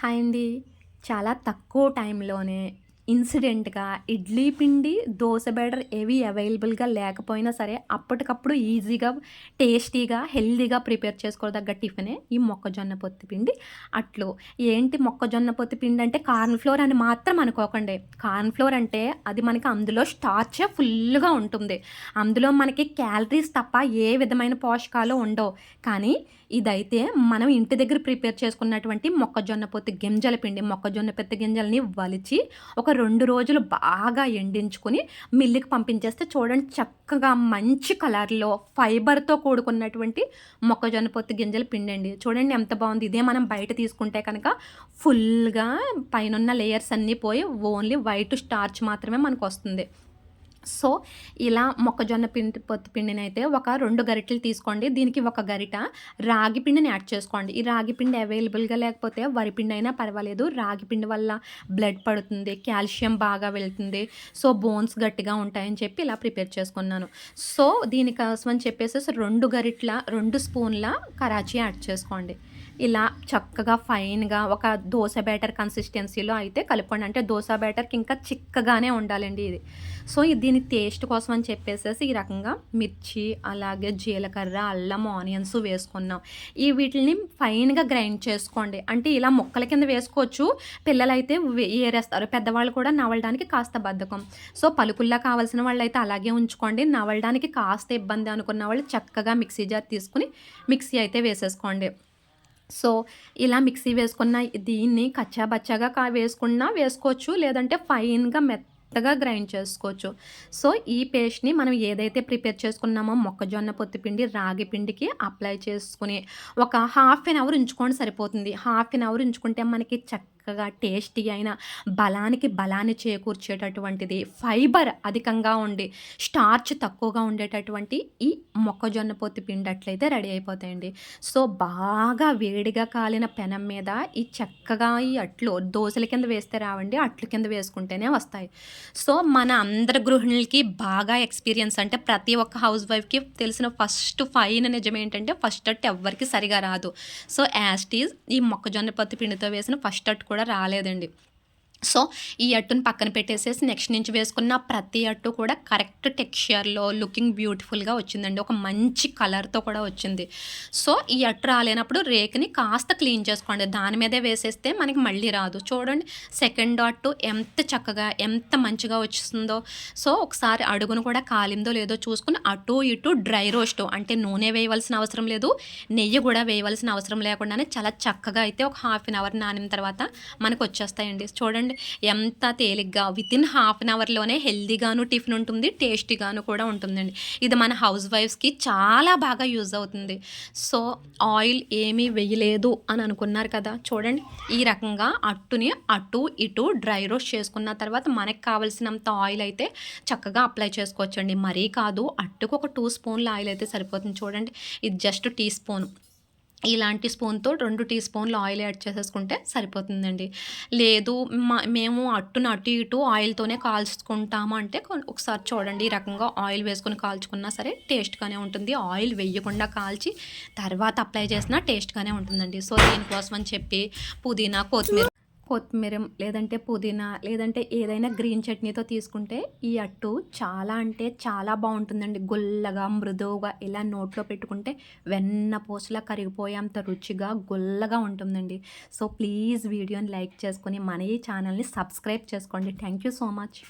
Hi అండి. చాలా తక్కువ టైంలోనే ఇన్సిడెంట్గా ఇడ్లీ పిండి దోశ బ్యాటర్ ఏవి అవైలబుల్గా లేకపోయినా సరే అప్పటికప్పుడు ఈజీగా టేస్టీగా హెల్దీగా ప్రిపేర్ చేసుకోదగ్గ టిఫినే ఈ మొక్కజొన్న పొత్తి పిండి. అట్లు ఏంటి మొక్కజొన్న పొత్తి పిండి అంటే కార్న్ ఫ్లోర్ అని మాత్రం అనుకోకండి. కార్న్ ఫ్లోర్ అంటే అది మనకి అందులో స్టార్చ్ ఫుల్గా ఉంటుంది. అందులో మనకి క్యాలరీస్ తప్ప ఏ విధమైన పోషకాలు ఉండవు. కానీ ఇదైతే మనం ఇంటి దగ్గర ప్రిపేర్ చేసుకున్నటువంటి మొక్కజొన్న పొత్తి గింజల పిండి మొక్కజొన్న పెత్తి గింజల్ని వలిచి ఒక రెండు రోజులు బాగా ఎండించుకొని మిల్లుకి పంపించేస్తే చూడండి చక్కగా మంచి కలర్లో ఫైబర్తో కూడుకున్నటువంటి మొక్కజొన్న పొత్తి గింజల పిండి అండి చూడండి ఎంత బాగుంది. ఇదే మనం బయట తీసుకుంటే కనుక ఫుల్గా పైన లేయర్స్ అన్నీ పోయి ఓన్లీ వైట్ స్టార్చ్ మాత్రమే మనకు వస్తుంది. సో ఇలా మొక్కజొన్న పిండి పొత్తు పిండిని అయితే ఒక రెండు గరిటెలు తీసుకోండి. దీనికి ఒక గరిట రాగి పిండిని యాడ్ చేసుకోండి. ఈ రాగి పిండి అవైలబుల్గా లేకపోతే వరి పిండి అయినా పర్వాలేదు. రాగి పిండి వల్ల బ్లడ్ పడుతుంది కాల్షియం బాగా వెళ్తుంది. సో బోన్స్ గట్టిగా ఉంటాయని చెప్పి ఇలా ప్రిపేర్ చేసుకున్నాను. సో దీనికోసం అని చెప్పేసి రెండు గరిట్ల రెండు స్పూన్ల కరాచీ యాడ్ చేసుకోండి. ఇలా చక్కగా ఫైన్గా ఒక దోశ బ్యాటర్ కన్సిస్టెన్సీలో అయితే కలుపుకోండి. అంటే దోశ బ్యాటర్కి ఇంకా చిక్కగానే ఉండాలండి ఇది. సో దీని టేస్ట్ కోసం అని చెప్పేసి ఈ రకంగా మిర్చి అలాగే జీలకర్ర అల్లం ఆనియన్స్ వేసుకున్నాం. ఈ వీటిని ఫైన్గా గ్రైండ్ చేసుకోండి. అంటే ఇలా మొక్కల కింద వేసుకోవచ్చు. పిల్లలైతే ఏరేస్తారు. పెద్దవాళ్ళు కూడా నవలడానికి కాస్త బద్ధకం. సో పలుకుల్లా కావాల్సిన వాళ్ళు అయితే అలాగే ఉంచుకోండి. నవలడానికి కాస్త ఇబ్బంది అనుకున్న వాళ్ళు చక్కగా మిక్సీ జార్ తీసుకుని మిక్సీ అయితే వేసేసుకోండి. సో ఇలా మిక్సీ వేసుకున్న దీన్ని కచ్చా బచ్చాగా కా వేసుకున్నా వేసుకోవచ్చు లేదంటే ఫైన్గా మెత్తగా గ్రైండ్ చేసుకోవచ్చు. సో ఈ పేస్ట్ని మనం ఏదైతే ప్రిపేర్ చేసుకున్నామో మొక్కజొన్న పొత్తిపిండి రాగి పిండికి అప్లై చేసుకుని ఒక హాఫ్ అన్ అవర్ ఉంచుకోండి సరిపోతుంది. హాఫ్ అన్ అవర్ ఉంచుకుంటే మనకి చక్క చక్కగా టేస్టీ అయిన బలానికి బలాన్ని చేకూర్చేటటువంటిది ఫైబర్ అధికంగా ఉండి స్టార్చ్ తక్కువగా ఉండేటటువంటి ఈ మొక్కజొన్న పొత్తి పిండట్లయితే రెడీ అయిపోతాయండి. సో బాగా వేడిగా కాలిన పెనం మీద ఈ చక్కగా ఈ అట్లు దోశల కింద వేస్తే రావండి అట్లు కింద వేసుకుంటేనే వస్తాయి. సో మన అందరి గృహిణులకి బాగా ఎక్స్పీరియన్స్ అంటే ప్రతి ఒక్క హౌస్ వైఫ్కి తెలిసిన ఫస్ట్ ఫైన్ నిజం ఏంటంటే ఫస్ట్ అట్ ఎవ్వరికి సరిగా రాదు. సో యాస్టీజ్ ఈ మొక్కజొన్న పత్తి పిండితో వేసిన ఫస్ట్ అట్ కూడా రాలేదండి. సో ఈ అట్టును పక్కన పెట్టేసేసి నెక్స్ట్ నుంచి వేసుకున్న ప్రతి అట్టు కూడా కరెక్ట్ టెక్స్చర్లో లుకింగ్ బ్యూటిఫుల్గా వచ్చిందండి. ఒక మంచి కలర్తో కూడా వచ్చింది. సో ఈ అట్టు రాలేనప్పుడు రేకుని కాస్త క్లీన్ చేసుకోండి. దాని మీదే వేసేస్తే మనకి మళ్ళీ రాదు. చూడండి సెకండ్ అట్టు ఎంత చక్కగా ఎంత మంచిగా వచ్చిస్తుందో సో ఒకసారి అడుగును కూడా కాలిందో లేదో చూసుకుని అటు ఇటు డ్రై రోస్ట్ అంటే నూనె వేయవలసిన అవసరం లేదు నెయ్యి కూడా వేయవలసిన అవసరం లేకుండానే చాలా చక్కగా అయితే ఒక హాఫ్ అన్ అవర్ నానిన తర్వాత మనకు వచ్చేస్తాయండి. చూడండి చూడండి. ఎంత తేలిగ్గా విత్ ఇన్ హాఫ్ అన్ అవర్లోనే హెల్దీగాను టిఫిన్ ఉంటుంది టేస్టీగాను కూడా ఉంటుందండి. ఇది మన హౌస్ వైఫ్స్కి చాలా బాగా యూజ్ అవుతుంది. సో ఆయిల్ ఏమీ వేయలేదు అని అనుకున్నారు కదా. చూడండి. ఈ రకంగా అట్టుని అటు ఇటు డ్రై రోస్ట్ చేసుకున్న తర్వాత మనకు కావాల్సినంత ఆయిల్ అయితే చక్కగా అప్లై చేసుకోవచ్చండి. మరీ కాదు అట్టుకు ఒక టూ స్పూన్ల ఆయిల్ అయితే సరిపోతుంది. చూడండి. ఇది జస్ట్ టీ స్పూన్ ఇలాంటి స్పూన్తో రెండు టీ స్పూన్లు ఆయిల్ యాడ్ చేసేసుకుంటే సరిపోతుందండి. లేదు మేము అట్టును అటు ఇటు ఆయిల్తోనే కాల్చుకుంటాము అంటే ఒకసారి చూడండి. ఈ రకంగా ఆయిల్ వేసుకొని కాల్చుకున్నా సరే టేస్ట్గానే ఉంటుంది. ఆయిల్ వేయకుండా కాల్చి తర్వాత అప్లై చేసినా టేస్ట్గానే ఉంటుందండి. సో దీనికోసం అని చెప్పి పుదీనా కొత్తిమీర కొత్తిమీర లేదంటే పుదీనా లేదంటే ఏదైనా గ్రీన్ చట్నీతో తీసుకుంటే ఈ అట్టు చాలా అంటే చాలా బాగుంటుందండి. గుల్లగా మృదువుగా ఇలా నోట్లో పెట్టుకుంటే వెన్న పూసలా కరిగిపోయేంత రుచిగా గుల్లగా ఉంటుందండి. సో ప్లీజ్ వీడియోని లైక్ చేసుకొని మన ఈ ఛానల్ని సబ్స్క్రైబ్ చేసుకోండి. Thank you so much.